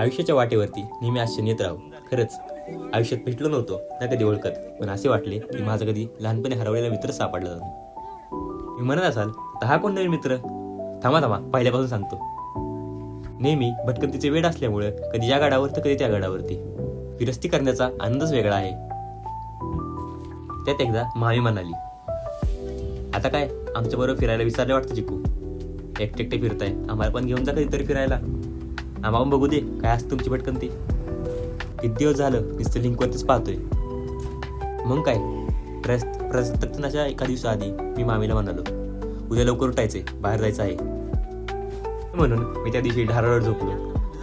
आयुष्याच्या वाटेवरती नेहमी आश्चर्य येत राहू. खरंच आयुष्यात भेटलो नव्हतो ना कधी ओळखत. पण असे वाटले की माझा कधी लहानपणी हरवलेला मित्र सापडला जातो मी म्हणत असाल तर हा कोण नवीन मित्र? थांबा थांबा पहिल्यापासून सांगतो. नेहमी भटकंतीचे वेळ असल्यामुळे कधी या गाडावर तर कधी त्या गाडावरती. फिरस्ती करण्याचा आनंदच वेगळा आहे. त्यात एकदा मामी म्हणाली आता काय? आमच्या बरोबर फिरायला विचारले वाटतं चिकू. एकटे एकटे फिरताय. आम्हाला पण घेऊन जा कधीतरी फिरायला. आम्हाला बघू दे काय असतं तुमची भटकंती किती दिवस झालं नुसतं लिंकवरतीच पाहतोय. मग काय? प्रस प्रस्थानाच्या एका दिवसाआधी मी मामीला म्हणालो उद्या लवकर उठायचे बाहेर जायचं आहे. म्हणून मी त्या दिवशी ढारावर झोपलो.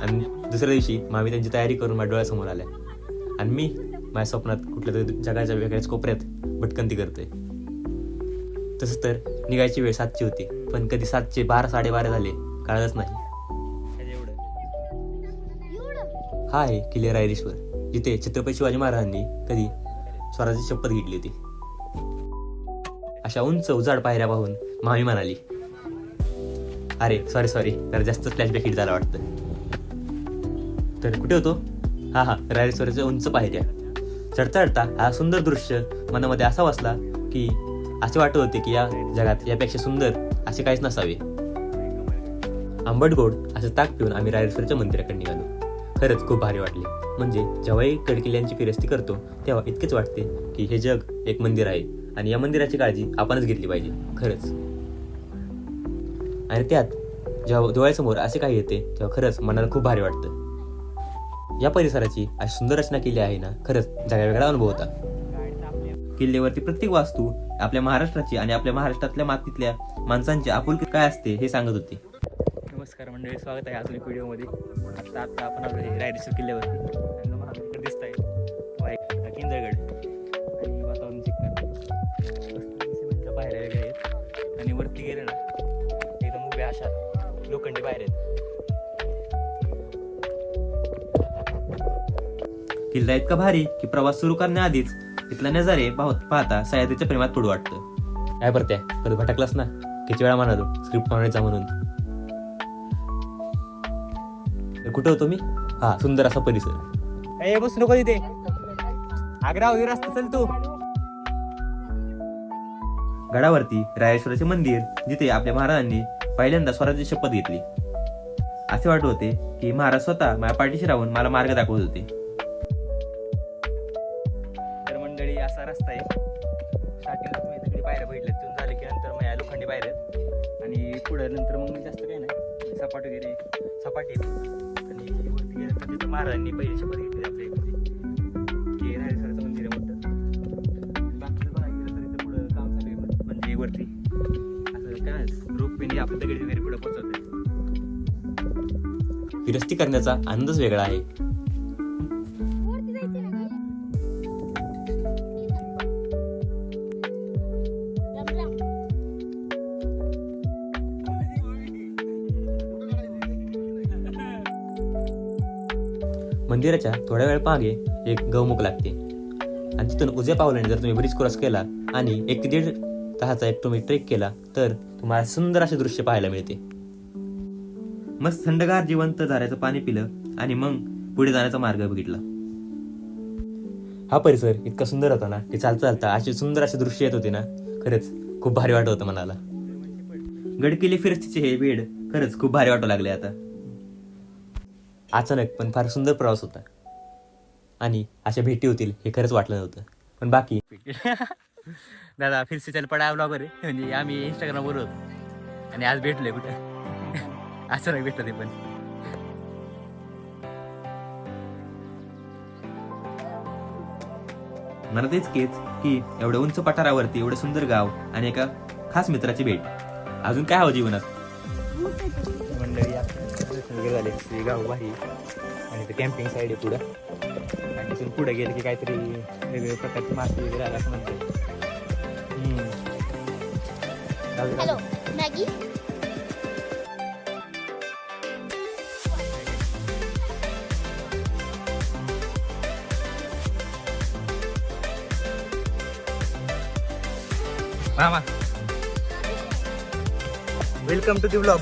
आणि दुसऱ्या दिवशी मामी त्यांची तयारी करून माझ्या डोळ्यासमोर आल्या. आणि मी माझ्या स्वप्नात कुठल्या तरी जगाच्या वेगळ्याच कोपऱ्यात भटकंती करतोय. तसं तर निघायची वेळ सातची होती पण कधी सातचे बारा साडेबारा झाले कळलंच नाही. हा आहे किल्ले रायरेश्वर जिथे छत्रपती शिवाजी महाराजांनी कधी स्वराज्य शपथ घेतली होती. अशा उंच उजाड पायऱ्या पाहून मामी म्हणाली अरे सॉरी सॉरी जरा जास्त फ्लॅशबॅक हिट झाला वाटतं. तर कुठे होतो? हा हा. रायरेश्वराच्या उंच पायऱ्या. चढता चढता हा सुंदर दृश्य मनामध्ये असा वाचला की असे वाटत होते की या जगात यापेक्षा सुंदर असे काहीच नसावे. आंबट गोड असं ताक पिऊन आम्ही रायरेश्वरच्या मंदिराकडे निघालो. खरंच खूप भारी वाटले. म्हणजे जेव्हाही कडकिल्ल्यांची फिरस्ती करतो तेव्हा इतकेच वाटते की हे जग एक मंदिर आहे आणि या मंदिराची काळजी आपणच घेतली पाहिजे. खरंच. आणि त्यात जेव्हा डोळ्यासमोर असे काही येते तेव्हा खरंच मनाला खूप भारी वाटतं. या परिसराची अशी सुंदर रचना केली आहे ना खरंच जगा वेगळा अनुभव होता. किल्ल्यावरती प्रत्येक वास्तू आपल्या महाराष्ट्राची आणि आपल्या महाराष्ट्रातल्या मातीतल्या माणसांची आपुलकी काय असते हे सांगत होती. नमस्कार मंडळी स्वागत आहे अजून एक व्हिडिओमध्ये. आता आता आपण आलो आहे रायडेश्वर किल्ल्यावरती आणि दिसत आहे तो किंजळगड आणि वातावरण चेक करतो पायऱ्या आहेत. आणि वरती गेले ना एकदम उभ्या अशा लोखंडी पायऱ्या आहेत. किल्ला इतका भारी की प्रवास सुरू करण्याआधीच तिथला नजारे पाहत पाहता सह्याद्रीच्या प्रेमात पुढं वाटतं. काय परत्या परत भटकलास ना? किती वेळा म्हणालो स्क्रिप्ट बनवायचा म्हणून. कुठं होतो मी? हा सुंदर असा परिसर. ए बस नको तिथे आग्रा वगैरे रस्ता चल तू. गडावरती रायेश्वराचे मंदिर जिथे आपल्या महाराजांनी पहिल्यांदा स्वराज्य शपथ घेतली. असे वाटत होते की महाराज स्वतः माझ्या पाठीशी राहून मला मार्ग दाखवत होते. तर मंडळी असा रस्ता आहे. तिकडे पायऱ्या बघितल्या तिथून झाले की नंतर मग या लोखंडी आहेत. आणि पुढे नंतर मग जास्त काही नाही. सपाट वगैरे सपाट तिथं महाराजांनी पहिली शपथ घेतली आपल्या इकडे. की रायसरचं मंदिर आहे मोठं. बाकीचं बघायला गेलं तर इथं पुढं काम चालू आहे म्हणजे वरती. असं काय रोपवेने आपल्या दगडी वगैरे पुढे पोहोचवते फिरस्ती करण्याचा आनंदच वेगळा आहे. मंदिराच्या थोड्या वेळ मागे एक गौमुख लागते. आणि तिथून उजव्या पावलाने जर तुम्ही ब्रिज क्रॉस केला आणि एक दीड तासाचा एक तुम्ही ट्रेक केला तर तुम्हाला सुंदर असे दृश्य पाहायला मिळते. मस्त थंडगार जिवंत झाऱ्याचं पाणी पिलं आणि मग पुढे जाण्याचा मार्ग बघितला. हा परिसर इतका सुंदर होता ना की चालता चालता असे सुंदर असे दृश्य येत होते ना खरंच खूप भारी वाटत होतं मनाला. गडकिल्ले फिरस्तीचे हे वेड खरंच खूप भारी वाटू लागले आता. अचानक पण फार सुंदर प्रवास होता. आणि अशा भेटी होतील हे खरंच वाटलं नव्हतं. पण बाकी दादा फिर से चल पडा ब्लॉगर म्हणजे आम्ही इंस्टाग्रामवर होतो. आणि आज भेटलोय कुठं? असं नाही भेटलं ते पण. मला तेच केच की एवढ्या उंच पठारावरती एवढं सुंदर गाव आणि एका खास मित्राची भेट. अजून काय हवं जीवनात? मंडळी वगैरे झाले ते गाव भारी आणि ते कॅम्पिंग साईड आहे पुढं आणि तिथून पुढे गेलं की काहीतरी वेगवेगळ्या प्रकारची माती वगैरे आला असं म्हणते हम्म. जाऊ दे, जाऊ हॅलो दे. मॅगी मामा वेलकम टू दी ब्लॉग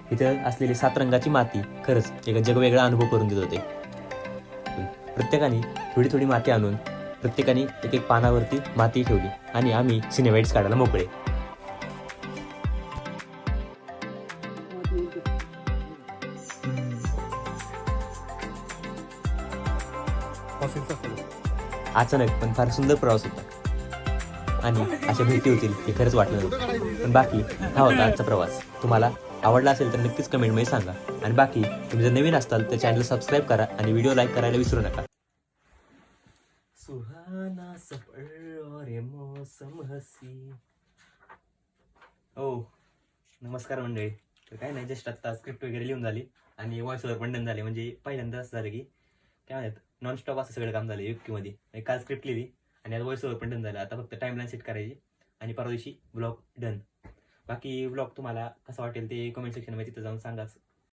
तिथं असलेली सात रंगाची माती खरंच एक जगवेगळा अनुभव करून देत होते. प्रत्येकाने थोडी थोडी माती आणून प्रत्येकाने एक एक पानावरती माती ठेवली आणि आम्ही सिनेमाइट्स काढायला मोकळे. अचानक पण फार सुंदर प्रवास होता. आणि अशा भेटी होतील हे खरंच वाटलं पण बाकी हा होता आजचा प्रवास. तुम्हाला आवडला असेल तर नक्कीच कमेंटमध्ये सांगा. आणि बाकी तुम्ही जर नवीन असताल तर चॅनल सबस्क्राईब करा आणि व्हिडिओ लाईक करायला विसरू नका. सुहाना सफर रे ये मौसम हसी। ओ नमस्कार मंडळी. तर काय नाही जस्ट आत्ता स्क्रिप्ट वगैरे लिहून झाली आणि व्हॉइस ओव्हर पण डन झाले. म्हणजे पहिल्यांदा असं झालं की काय म्हणतात नॉन स्टॉप असं सगळं काम झालं युक्कीमध्ये काल स्क्रिप्ट लिहिली आणि आता व्हॉइस ओव्हर पण डन झालं. आता फक्त टाइमलाईन सेट करायची आणि परवा दिवशी ब्लॉग डन बाकी ब्लॉग तुम्हाला कसा वाटेल ते कमेंट सेक्शनमध्ये तिथं जाऊन सांगाच.